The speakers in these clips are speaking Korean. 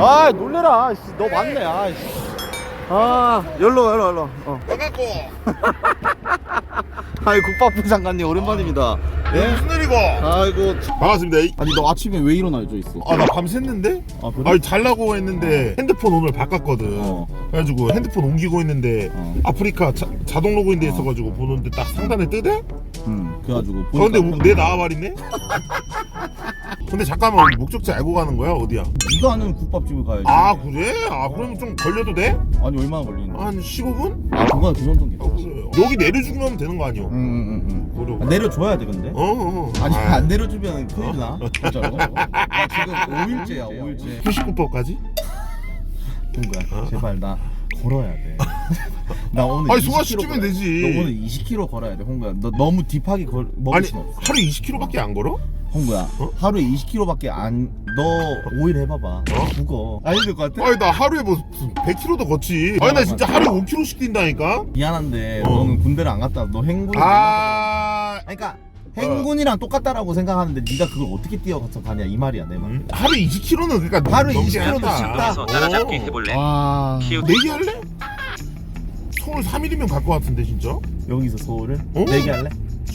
아 놀래라 씨, 너 맞네 아, 씨. 아 열로 열로 열로 어. 나갖고 아이 국밥부 장관님 오랜만입니다 예? 무슨 일이고? 아이고 반갑습니다. 아니 너 아침에 왜 일어나 져 있어 아 나 밤샜는데? 아 그래? 아니 잘라고 했는데 핸드폰 오늘 바꿨거든. 어. 그래가지고 핸드폰 옮기고 있는데 어. 아프리카 자, 자동 로그인 돼 있어가지고 보는데 딱 상단에 뜨대? 응 그래가지고 보니까 내 나와버리네? 근데 잠깐만 우리 목적지 알고 가는 거야 어디야? 네가 아는 국밥집을 가야지 아 그래? 아 그러면 좀 걸려도 돼? 아니 얼마나 걸리는데 한 15분? 아 그건 그 정도는 아, 괜찮아 그래. 여기 내려주기만 하면 되는 거 아니야? 응응응 그래. 아, 내려줘야 돼 근데 어, 어. 아니 아, 안 내려주면 큰일 나 진짜로 나 지금 5일째야 5일째 휴식국밥까지? 그거야 제발 나 걸어야 돼 나 오늘 아니, 20km 소화시키면 걸어야 돼. 되지. 너 오늘 20km 걸어야 돼 홍구야 너 너무 딥하게 걸, 먹을 아니 순 없어 하루에 20km밖에 안 걸어? 홍구야 어? 하루에 20km밖에 안너 5일 해봐봐 죽어 아니 될것 같아? 아니 나 하루에 뭐 100km도 걷지 아니 나 진짜 하루에 5km씩 뛴다니까 미안한데 어. 너는 군대를 안 갔다 너 갔다 아 그러니까 행군이랑 똑같다라고 생각하는데 네가 그걸 어떻게 뛰어가서 가냐 이 말이야 내 말. 음, 하루에 20km는 그러니까 하루에 넘지 20km 도. 쉽다. 따라잡기 어. 해볼래? 와 키우 내기 할래? 서울 3일이면 갈 것 같은데 진짜? 여기서 서울을 어? 내기 할래?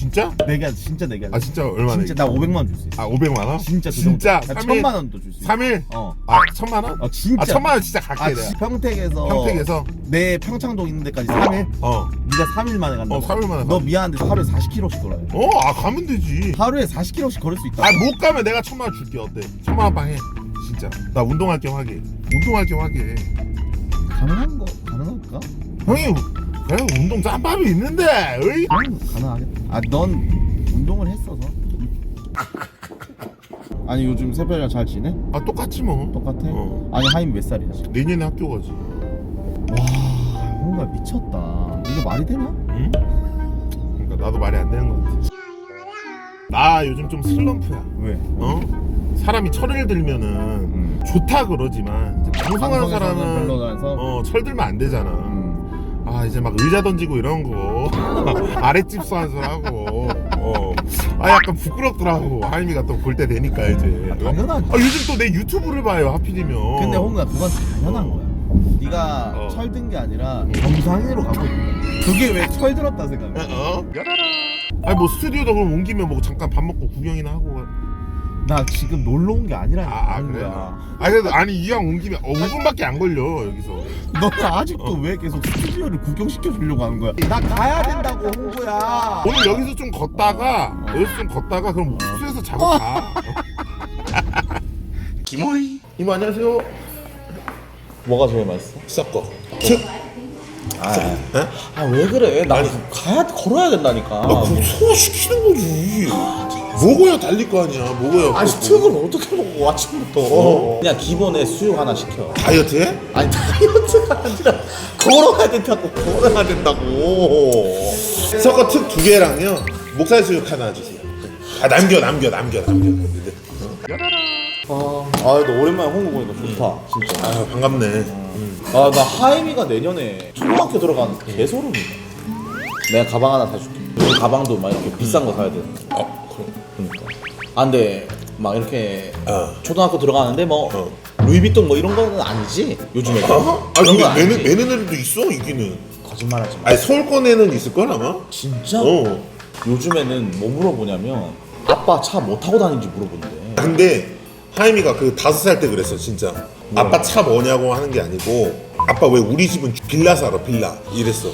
진짜? 내기 할래? 진짜 내기 할래? 아 진짜 얼마나? 진짜 나 500만 원 줄 수 있어. 아 500만 원? 진짜 그 진짜 정도. 나 3일? 천만 원도 줄 수 있어. 3일? 어. 아 천만 원? 아 진짜. 아 천만 원 진짜 갈게 아, 내가 지- 평택에서 평택에서 내 평창동 있는 데까지 3일? 어. 네가 3일 만에 간다. 어 3일 만에 너 가. 미안한데 하루에 40km씩 걸어야 돼. 어, 아 가면 되지. 하루에 40km씩 걸을 수 있다. 아 못 가면 내가 천만 원 줄게 어때? 천만 원 빵 해. 진짜. 나 운동할 겸 하게. 운동할 겸 하게. 가능한 거 가능할까? 형이 그래 운동 짬밥이 있는데. 그럼 가능하겠다. 아, 넌 운동을 했어서. 아니 요즘 새별이랑 잘 지내? 아 똑같지 뭐. 똑같아? 어. 아니 하임 몇 살이야 지금? 내년에 학교 가지. 와 뭔가 미쳤다. 이게 말이 되냐? 응? 그러니까 나도 말이 안 되는 것 같아. 나 요즘 좀 슬럼프야. 왜? 어? 사람이 철을 들면은 음. 좋다 그러지만 이제 방송하는 방송에서는 사람은 별로라서. 어 철들면 안 되잖아. 음. 아 이제 막 의자 던지고 이런 거 아랫집 소환수하고 어. 아 약간 부끄럽더라고 하임이가 또 볼 때 되니까 이제 아, 당연하지. 아 요즘 또 내 유튜브를 봐요 하필이면 근데 홍구야 그건 당연한 거야. 네가 어. 철든 게 아니라 정상으로 가고 있는 거야. 그게 왜 철들었다 생각해? 어? 아니 뭐 스튜디오도 그럼 옮기면 뭐 잠깐 밥 먹고 구경이나 하고 가- 나 지금 놀러 온 게 아니라니까. 아, 아 홍구야. 그래 아니 그래도 아니 이왕 옮기면 어 5분밖에 안 걸려 여기서 너는 아직도 어. 왜 계속 스튜디오를 구경시켜 주려고 하는 거야? 나 가야 된다고 홍구야. 오늘 여기서 좀 걷다가 어. 여기서 좀 걷다가 그럼 숙소에서 자고 가 기모이 이모 안녕하세요 뭐가 제일 맛있어? 섞어 특아왜 그래? 나 가야 걸어야 된다니까. 아, 그럼 소화시키는 거지. 먹어야 달릴 거 아니야. 먹어야. 아니. 스틱을 어떻게 먹어 아침부터? 그냥 기본에 수육 하나 시켜. 다이어트 해? 아니 다이어트가 아니라 걸어야 된다고 걸어야 된다고. 섞어 특두 개랑요. 목살 수육 하나 주세요. 아 남겨 남겨 남겨 남겨. 아너 오랜만에 홍보 보니까 좋다 진짜. 아 반갑네. 아 나 하임이가 내년에 초등학교 들어가는 개소름이다. 내가 가방 하나 사줄게. 가방도 막 이렇게 비싼 거 사야 돼. 어. 아 근데 막 이렇게 어. 초등학교 들어가는데 뭐 어. 루이비통 뭐 이런 거는 아니지 요즘에. 어? 아 그런 근데 거 매는 아니지? 매는 애들도 있어 이기는. 거짓말하지 마. 아니 서울권에는 있을 걸 아마. 진짜? 어. 요즘에는 뭐 물어보냐면 아빠 차 뭐 타고 다니는지 물어본대. 근데 하임이가 그 다섯 살 때 그랬어 진짜. 아빠 차 뭐냐고 하는 게 아니고 아빠 왜 우리 집은 빌라 살아 빌라 이랬어.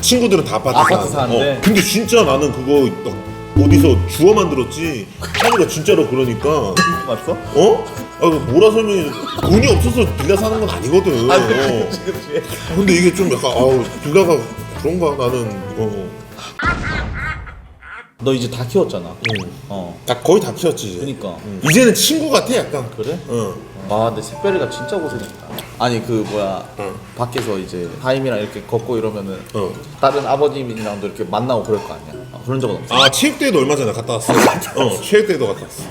친구들은 다 아파트, 아파트 사는데. 어. 근데 진짜 나는 그거 막 어디서 주워 만들었지. 하임이가 진짜로 그러니까 맞어? 어? 아, 그 뭐라 설명해. 돈이 없어서 빌라 사는 건 아니거든. 어. 그렇지. 근데 이게 좀 약간, 아우, 빌라가 그런가? 나는, 어. 너 이제 다 키웠잖아. 응. 어. 다 거의 다 키웠지. 이제. 그니까. 응. 이제는 친구 같아, 약간. 그래? 어. 아 근데 샛별이가 진짜 고생했다. 아니 그 뭐야 응. 밖에서 이제 하임이랑 이렇게 걷고 이러면은 어. 다른 아버님이랑도 이렇게 만나고 그럴 거 아니야. 아, 그런 적은 없어. 아, 체육 대회도 얼마 전에 갔다 왔어. 어, 체육 대회도 갔다 왔어.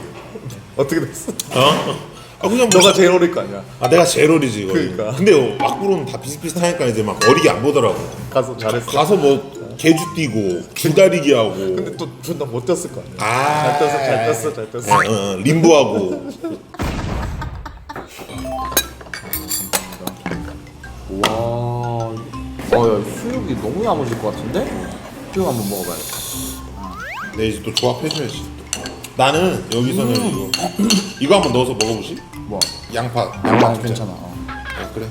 어떻게 됐어? 어? 아, 그냥 뭐. 너가 제일 어릴 거 아니야. 아, 내가 제일 어리지, 이거. 그러니까. 근데 어, 막구로는 다 비슷비슷하니까 이제 막 어리게 안 보더라고. 가서 잘했어. 가서 뭐, 개주 뛰고, 줄다리기 하고. 근데 또 존나 못 뛰었을 거 아니야. 아. 잘 뛰었어, 잘 뛰었어, 잘 뛰었어. 어, 어, 림보하고. 와, 어, 야, 수육이 너무 야무질 것 같은데? 수육 한번 먹어봐야겠다. 내 이제 또 조합해줘야지. 나는 여기서는 이거 이거 한번 넣어서 먹어보시. 뭐? 양파. 양파 진짜. 괜찮아. 어. 아 그래.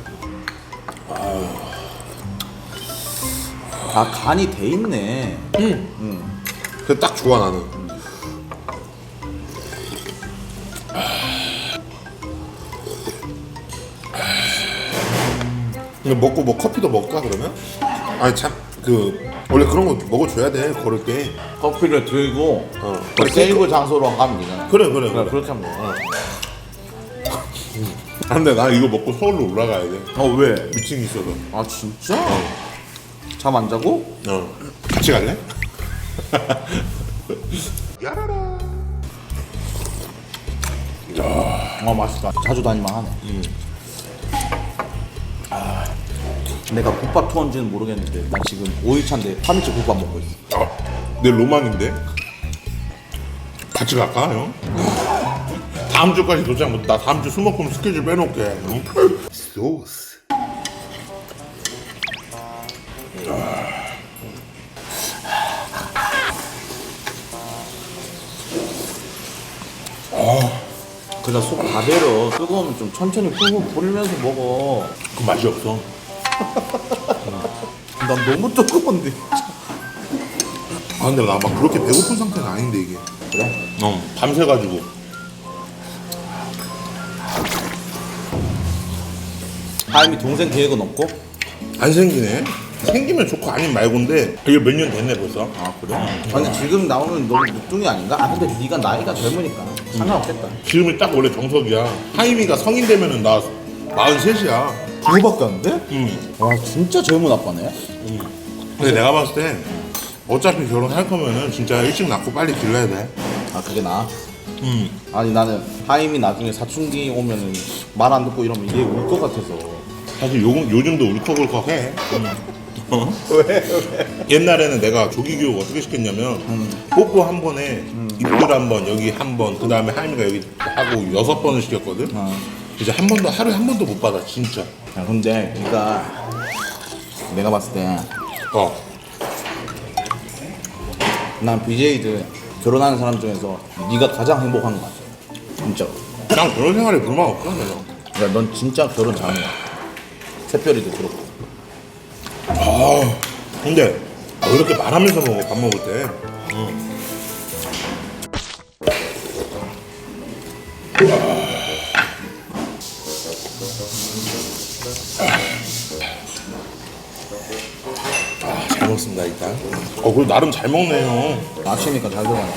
아 간이 돼 있네. 응. 그딱 좋아 나는. 근데 먹고 뭐 커피도 먹까 그러면? 아니 참 그 원래 그런 거 먹어줘야 돼 걸을 때. 커피를 들고 어. 그 세이브 장소로 가면 되잖아. 그래 그래 그래, 그래. 그렇게 하면 돼. 아, 근데 나 이거 먹고 서울로 올라가야 돼. 어 왜? 미팅 있어서. 아 진짜? 잠 안 자고? 어. 같이 갈래? 야라라. 아 맛있다. 자주 다니만 하네. 내가 국밥 투어인지는 모르겠는데 나 지금 5일차인데 3일째 국밥 먹고 있어. 아, 내 로망인데. 같이 갈까 형? 다음 주까지 도착 못. 나 다음 주술 먹으면 스케줄 빼놓게. 응? 소스. 그냥 속 가베로 뜨거우면 좀 천천히 풀고 부리면서 먹어. 그 맛이 없어. 난 너무 뜨거운데. 아 근데 나 막 그렇게 배고픈 상태는 아닌데 이게. 그래? 어. 밤새가지고. 하임이 동생 계획은 없고? 안 생기네. 생기면 좋고 아니면 말고인데 이게 몇 년 됐네 벌써. 아 그래? 아, 근데 지금 나오면 너무 늦둥이 아닌가? 아 근데 네가 나이가 젊으니까 상관없겠다. 지금이 딱 원래 정석이야. 하임이가 성인 되면은 나 43이야. 그거밖에 안 돼? 응. 와 진짜 젊은 아빠네. 근데 내가 봤을 때 어차피 결혼할 거면은 진짜 일찍 낳고 빨리 길러야 돼. 아 그게 나아? 응. 아니 나는 하임이 나중에 사춘기 오면은 말 안 듣고 이러면 얘 울 것 같아서. 사실 요, 요즘도 울컥울컥 해. 어? 왜? 왜? 옛날에는 내가 조기 교육 어떻게 시켰냐면 뽀뽀 한 번에 입술 한 번, 여기 한 번, 그 다음에 하임이가 여기 하고 여섯 번을 시켰거든. 어. 이제 한 번도 하루에 한 번도 못 받아 진짜. 야 근데 그러니까 내가 봤을 때난 어. BJ들 결혼하는 사람 중에서 네가 가장 행복한 것 같아. 진짜. 난 그런 생활에 불만 없어 내가. 그러니까 넌 진짜 결혼 잘한 거야. 새별이도 그렇고. 아 근데 왜 이렇게 말하면서 먹어 밥 먹을 때. 아, 잘 먹습니다 일단. 어 그리고 나름 잘 먹네요. 아침이니까 잘 들어가네.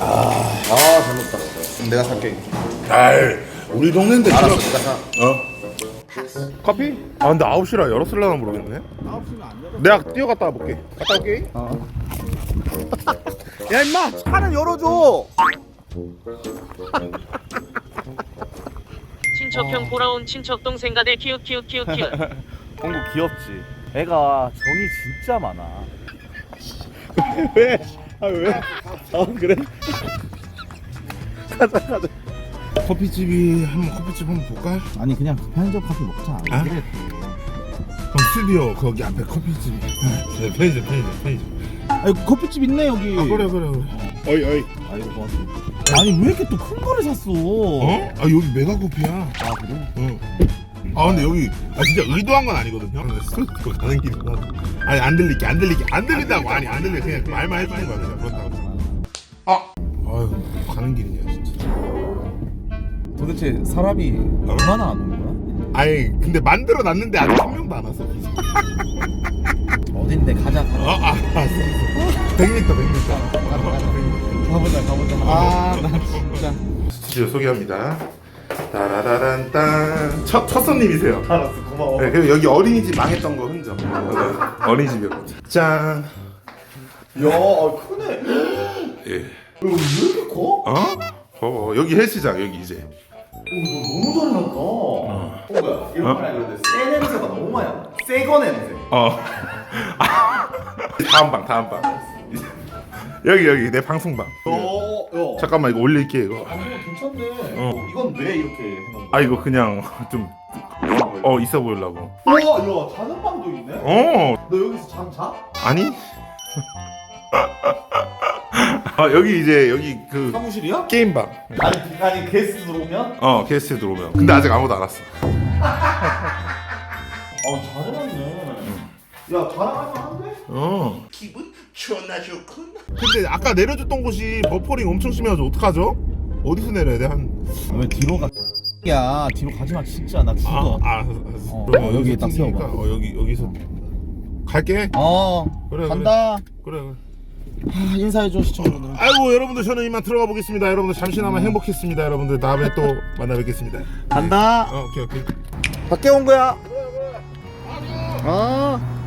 아, 아, 잘 먹다. 내가 살게. 아이 우리 동네인데 알았어, 지금- 내가 사. 어? 커피? 아 근데 9시라 열었을라나 모르겠네 9시면 안 열어 내가 뛰어갔다 와볼게 갔다 올게 야, 임마! 차는 열어줘! 친척형 돌아온 친척 동생 가들 키읔 키읔 키읔 키읔 홍구 귀엽지. 애가 정이 진짜 많아. 왜? 아, 왜? 아, 그래? 가자, 가자. 커피집이 한번 커피집 한번 볼까? 아니, 그냥 편의점 커피 먹자. 아? 그래. 그럼 스튜디오 거기 앞에 커피집이 네, 편의점 편의점 편의점 아니, 커피집 있네, 여기. 아 그래 그래 그래 어이 어이 아이고, 고맙습니다. 아니, 왜 이렇게 또 큰 거를 샀어? 어? 아 여기 메가커피야 아, 그래? 응. 아 근데 여기 아 진짜 의도한 건 아니거든요 근데 스스로 가는 길이구나 아니 안 들리게 안 들리게 안 들린다고 아니 안 들려 그냥 말만 해주는 거야 그냥 그렇다고 아 아유 가는 길이냐 진짜 도대체 사람이 얼마나 안 오는 거야? 아니 근데 만들어 놨는데 아직 한 명도 안 왔어 어딘데, 가자. 가자. 아, 아 알았어 100m 100m 가 보자, 가보자. 아, 나 진짜. 스튜디오 소개합니다. 따라라란 딴 첫, 첫 손님이세요. 알았어, 고마워. 네, 그리고 여기 어린이집 망했던 거 흔적. 어린이집이었거든. 짠. 야, 아, 크네. 예. 야, 왜 이렇게 커? 어? 어 여기 헬스장 여기 이제. 너무 잘 났다. 어, 뭐야? 이런 말 그런데 새 냄새가 너무 많이 나. 새거 냄새. 어. 다음 방 다음 방. 여기 여기 내 방송방. 어, 야. 잠깐만 이거 올릴게 이거. 아, 이거 괜찮네. 어. 어, 이건 왜 이렇게 해놓은 아 이거 그냥 좀어 있어 보이려고. 와, 야, 자는 방도 있네? 어 너 여기서 잠 자? 아니? 아 여기 이제 여기 그 사무실이야? 게임방. 아니, 아니, 게스트 들어오면? 어 게스트 들어오면. 근데 아직 아무도 안 왔어. 아, 잘해놨네. 야, 자랑할 만한데? 어. 기분 좋나 좋군. 근데 아까 내려줬던 곳이 버퍼링 엄청 심해가지고 어떡하죠? 어디서 내려야 돼? 한 왜 뒤로 가? 야, 뒤로 가지 마, 진짜. 나 아, 죽어. 아, 어, 그러면 어, 여기 여기서 딱 세워봐. 튕기니까, 어 여기 여기서 갈게. 어, 그래, 간다. 그래 그래. 아, 인사해줘, 시청자분들. 아이고 여러분들 저는 이만 들어가 보겠습니다. 여러분들 잠시나마 행복했습니다. 여러분들 다음에 또 만나 뵙겠습니다. 간다. 어, 오케이 오케이. 밖에 온 거야. 어.